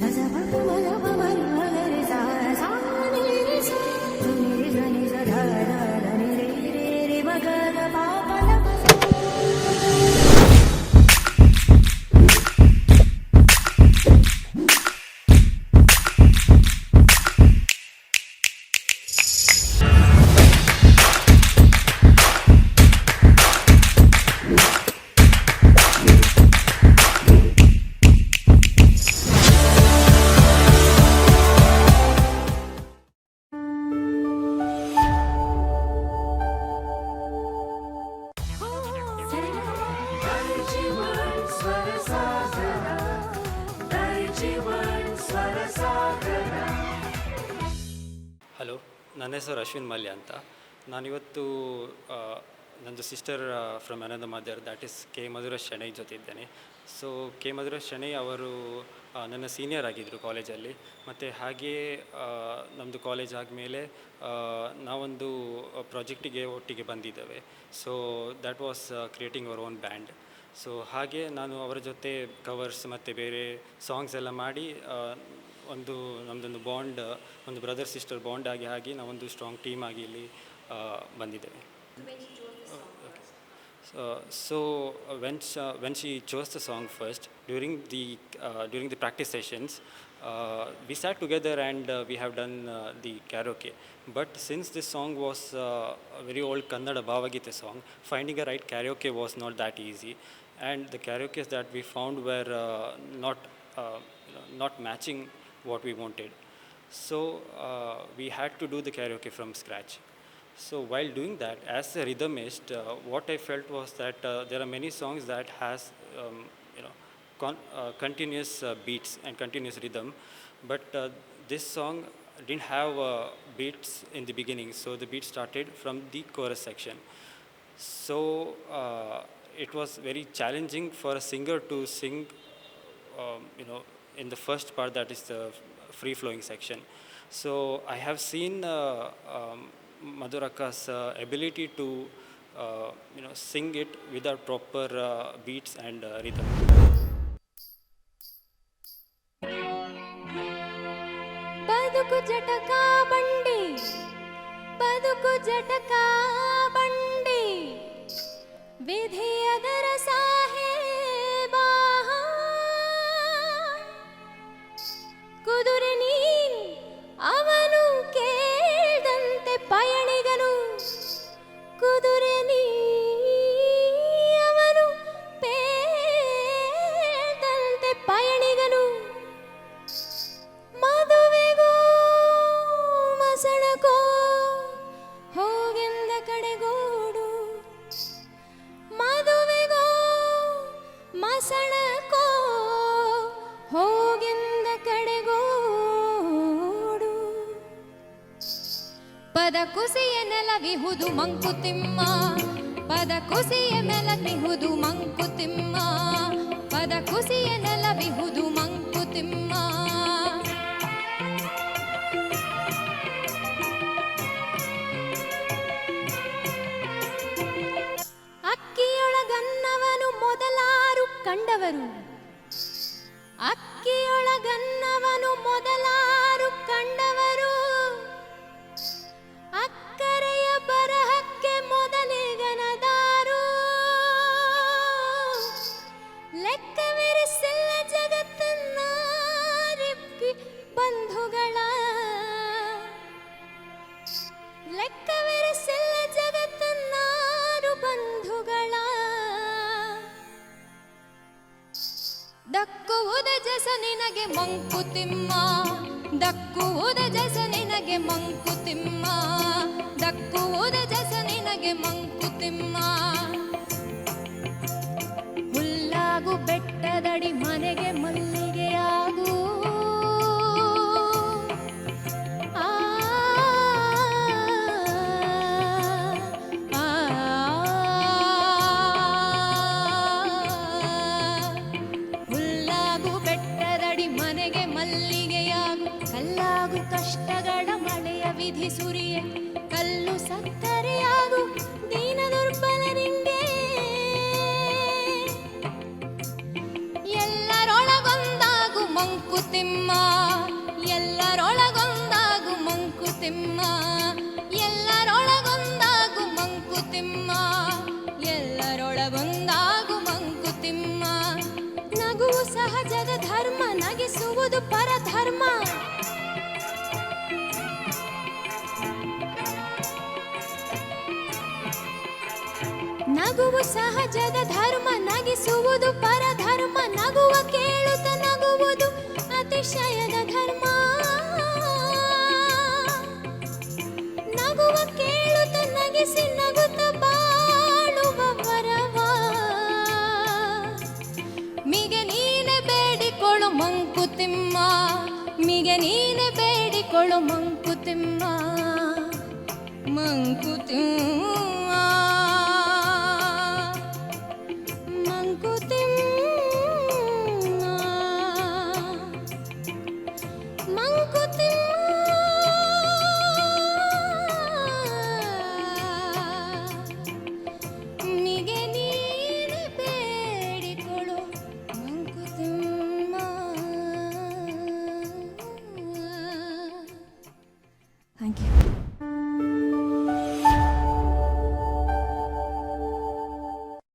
Cause I'm a mother, mother, mother, mother, ನನ್ನ ಹೆಸರು ಅಶ್ವಿನ್ ಮಲ್ಯ ಅಂತ. ನಾನಿವತ್ತು ಇವತ್ತು ನಂದು sister from another mother that is K Madhura Shenoy ಜೊತೆ ಇದ್ದೇನೆ. ಸೊ ಕೆ ಮಧುರ ಶೆಣೈ ಅವರು ನನ್ನ ಸೀನಿಯರ್ ಆಗಿದ್ದರು ಕಾಲೇಜಲ್ಲಿ ಮತ್ತು ಹಾಗೆಯೇ ನಮ್ಮದು ಕಾಲೇಜ್ ಆದಮೇಲೆ ನಾವೊಂದು ಪ್ರಾಜೆಕ್ಟಿಗೆ ಒಟ್ಟಿಗೆ ಬಂದಿದ್ದೇವೆ. So that was creating our own band so ಹಾಗೆ ನಾನು ಅವರ ಜೊತೆ ಕವರ್ಸ್ ಮತ್ತು ಬೇರೆ ಸಾಂಗ್ಸ್ ಎಲ್ಲ ಮಾಡಿ ಒಂದು ನಮ್ಮದೊಂದು ಬಾಂಡ್ ಒಂದು ಬ್ರದರ್ ಸಿಸ್ಟರ್ ಬಾಂಡ್ ಆಗಿ ಹಾಗೆ ನಾವೊಂದು ಸ್ಟ್ರಾಂಗ್ ಟೀಮ್ ಆಗಿ ಇಲ್ಲಿ ಬಂದಿದೆ ಬಂದಿದ್ದೇವೆ. So when when she chose the song first during the during the practice sessions we sat together and we have done the karaoke but since this song was very old Kannada bhavageete song finding a right karaoke was not that easy and the karaokes that we found were not not matching what we wanted. So uh, we had to do the karaoke from scratch. So while doing that, as a rhythmist, uh, what I felt was that uh, there are many songs that has um, you know con- uh, continuous uh, beats and continuous rhythm, but uh, this song didn't have beats in the beginning. So the beat started from the chorus section. So it was very challenging for a singer to sing um, you know, in the first part that is the free flowing section. So I have seen uh, um, Madhuraka's uh, ability to uh, you know sing it without proper uh, beats and uh, rhythm. జటకా బండి బతుకు జటకా ಕುಸಿಯ ನೆಲವಿಹುದು ಮಂಕುತಿಮ್ಮ. ಪದ ಕುಸಿಯ ಮಂಕುತಿಮ್ಮ ದಕ್ಕುವುದ ಜಸ ನಿನಗೆ ಮಂಕುತಿಮ್ಮ ದಕ್ಕುವುದ ಜಸ ನಿನಗೆ ಮಂಕುತಿಮ್ಮ ದಕ್ಕುವುದ ಜಸ ನಿನಗೆ ಮಂಕುತಿಮ್ಮ ಹುಲ್ಲಾಗು ಬೆಟ್ಟದಡಿ ಮನೆಗೆ ಮಲ್ಲಿಗೆಯಾಗು ಮಳೆಯ ಸುರಿಯ, ಕಲ್ಲು ಸಕ್ಕರೆಯಾಗು ದೀನ ದುರ್ಬಲರಿಂಗೆ ಎಲ್ಲರೊಳಗೊಂದಾಗು ಮಂಕು ಮಂಕುತಿಮ್ಮ ಎಲ್ಲರೊಳಗೊಂದಾಗು ಮಂಕುತಿಮ್ಮ ಎಲ್ಲರೊಳಗೊಂದಾಗು ಮಂಕುತಿಮ್ಮ ಎಲ್ಲರೊಳಗೊಂದಾಗು ಮಂಕುತಿಮ್ಮ ನಗುವು ಸಹಜದ ಧರ್ಮ ನಗಿಸುವುದು ಪರಧರ್ಮ. ನಗುವು ಸಹಜದ ಧರ್ಮ, ನಗಿಸುವುದು ಪರಧರ್ಮ, ನಗುವ ಕೇಳುತ್ತ ನಗುವುದು ಅತಿಶಯದ ಧರ್ಮ. ನಗುವ ಕೇಳುತ್ತ, ನಗಿಸಿ ನಗುತ್ತ ಬಾಳುವ ವರವ. ಮಿಗೆ ನೀನೆ ಬೇಡಿಕೊಳ್ಳು ಮಂಕುತಿಮ್ಮ ಮಿಗೆ ನೀನೆ ಬೇಡಿಕೊಳ್ಳು ಮಂಕುತಿಮ್ಮ ಮಂಕುತಿಮ್ಮ ಮಂಕುತಿಮ್ಮ